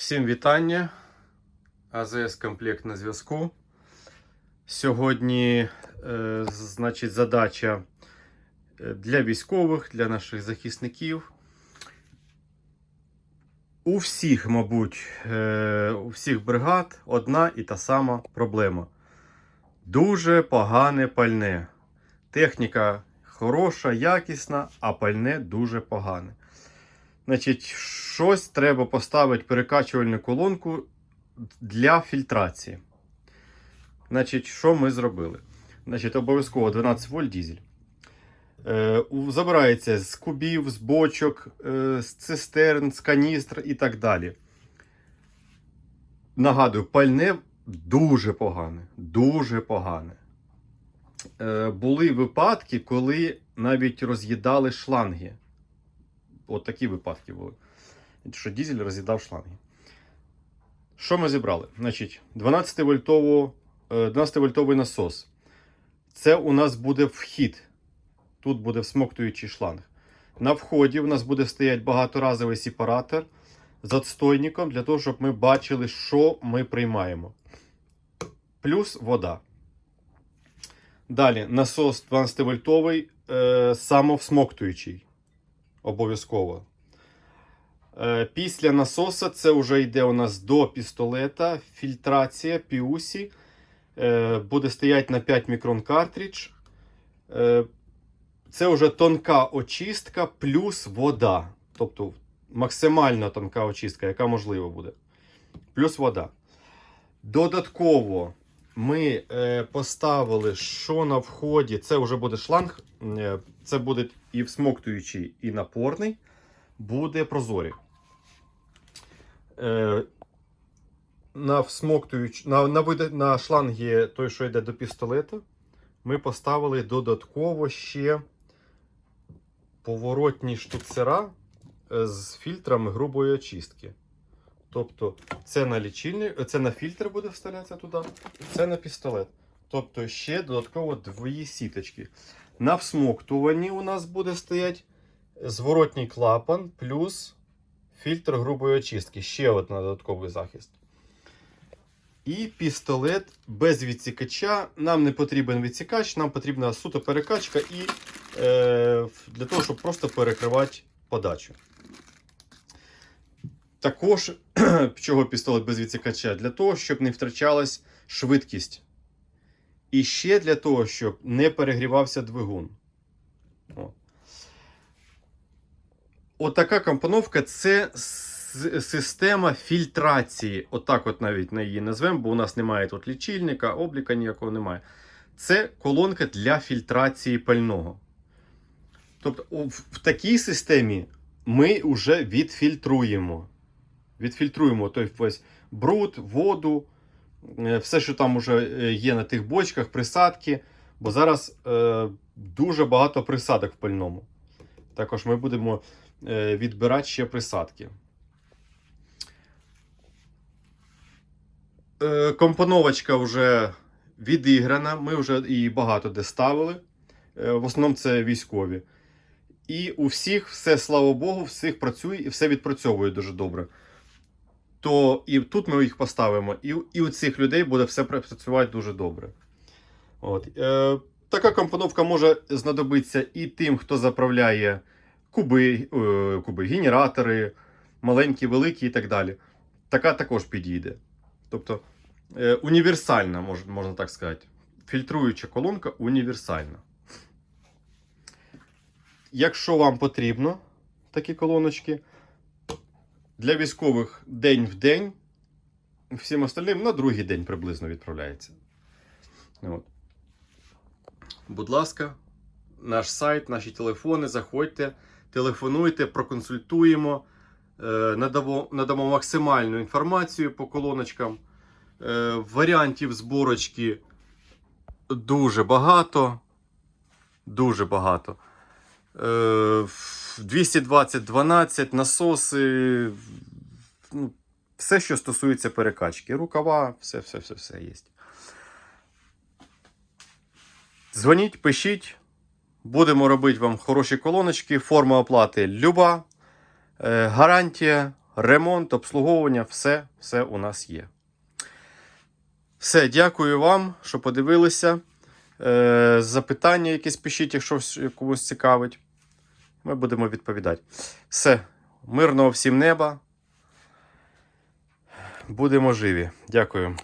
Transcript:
Всім вітання. АЗС комплект на зв'язку. Сьогодні, е, значить, задача е, для військових, для наших захисників. У всіх, мабуть, е, у всіх бригад одна і та сама проблема. Дуже погане пальне. Техніка хороша, якісна, а пальне дуже погане. Значить, щось треба поставити перекачувальну колонку для фільтрації. Значить, що ми зробили? Значить, обов'язково 12 вольт дізель. Е, забирається з кубів, з бочок, е, з цистерн, з каністр і так далі. Нагадую, пальне дуже погане. Дуже погане. Е, були випадки, коли навіть роз'їдали шланги. От такі випадки були. Що дізель роз'їдав шланги. Що ми зібрали? Значить, 12 вольтовий 12 насос. Це у нас буде вхід. Тут буде всмоктуючий шланг. На вході у нас буде стояти багаторазовий сепаратор з отстойником для того, щоб ми бачили, що ми приймаємо. Плюс вода. Далі насос 12 вольтовий е, самовсмоктуючий. Обов'язково. Е, Після насоса це вже йде у нас до пістолета, фільтрація піусі. Е, Буде стояти на 5 мікрон картридж. Е, Це вже тонка очистка плюс вода. Тобто максимально тонка очистка, яка можлива буде. Плюс вода. Додатково ми е, поставили, що на вході. Це вже буде шланг. е, Це буде і всмоктуючий, і напорний. Буде прозорі. Е, на всмоктуюч, на, на, на шлангі той, що йде до пістолета, ми поставили додатково ще поворотні штуцера з фільтрами грубої очистки. Тобто це на лічильник, це на фільтр буде вставлятися туди, це на пістолет. Тобто ще додатково дві сіточки. На всмоктуванні у нас буде стояти зворотній клапан плюс фільтр грубої очистки. Ще один додатковий захист. І пістолет без відсікача. Нам не потрібен відсікач, нам потрібна суто перекачка і е, для того, щоб просто перекривати подачу. Також, чого пістолет без відсікача? Для того, щоб не втрачалась швидкість. І ще для того, щоб не перегрівався двигун. О. Отака компоновка це система фільтрації. Отак, от навіть на її назвемо, бо у нас немає тут лічильника, обліка ніякого немає. Це колонка для фільтрації пального. Тобто, в, такій системі ми вже відфільтруємо. Відфільтруємо той весь бруд, воду, е, все, що там вже е, є на тих бочках, присадки. Бо зараз е, дуже багато присадок в пальному. Також ми будемо е, відбирати ще присадки. Е, компоновочка вже відіграна. Ми вже її багато де ставили. Е, в основному це військові. І у всіх все, слава Богу, всіх працює і все відпрацьовує дуже добре. То і тут ми їх поставимо, і, і у цих людей буде все працювати дуже добре. От. Е, така компоновка може знадобитися і тим, хто заправляє куби, е, куби, генератори, маленькі, великі і так далі. Така також підійде. Тобто е, універсальна, мож, можна так сказати. Фільтруюча колонка універсальна. Якщо вам потрібно такі колоночки, для військових день в день, всім остальним на другий день приблизно відправляється. От. Будь ласка, наш сайт, наші телефони, заходьте, телефонуйте, проконсультуємо, е, надамо, надамо максимальну інформацію по колоночкам. Е, Варіантів зборочки дуже багато. Дуже багато. Е, 220 12 насоси. Ну, все, що стосується перекачки. Рукава, все, все, все, все є. Дзвоніть, пишіть. Будемо робити вам хороші колоночки. Форма оплати люба. Е, гарантія ремонт, обслуговування, все, все у нас є. Все, дякую вам, що подивилися. Е, запитання якісь пишіть, якщо комусь цікавить. Ми будемо відповідати. Все, мирного всім неба. Будемо живі. Дякую.